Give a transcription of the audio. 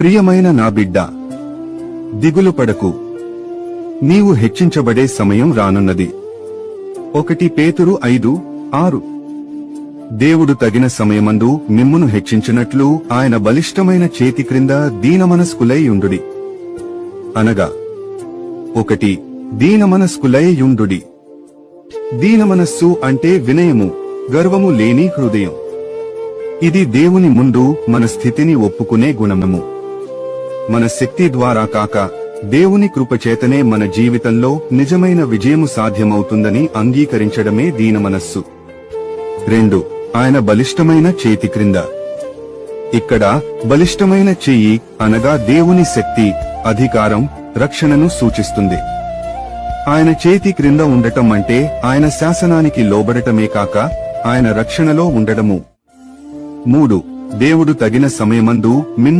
ప్రియమైన నా బిడ్డ దిగులు పడకు. నీవు హెచ్చించబడే సమయం రానున్నది. ఒకటి పేతురు ఐదు ఆరు. దేవుడు తగిన సమయమందు మిమ్మును హెచ్చించినట్లు ఆయన బలిష్టమైన చేతి క్రింద దీనమనస్కులైయుండుడి అనగా ఒకటి దీనమనస్కులైయుండుడి దీనమనస్సు అంటే వినయము గర్వము లేని హృదయం. ఇది దేవుని ముందు మన స్థితిని ఒప్పుకునే గుణము మన శక్తి ద్వారా కాక దేవుని కృపచేతనే మన జీవితంలో నిజమైన విజయము సాధ్యమవుతుందని అంగీకరించడమే దీనమనస్సు రెండు ఆయన బలిష్టమైన చేతి క్రింద. ఇక్కడ బలిష్టమైన చెయ్యి అనగా దేవుని శక్తి అధికారం రక్షణను సూచిస్తుంది. ఆయన చేతి క్రింద ఉండటం అంటే ఆయన శాసనానికి లోబడటమే కాక ఆయన రక్షణలో ఉండడము. మూడు దేవుడు తగిన సమయమందు మిమ్ము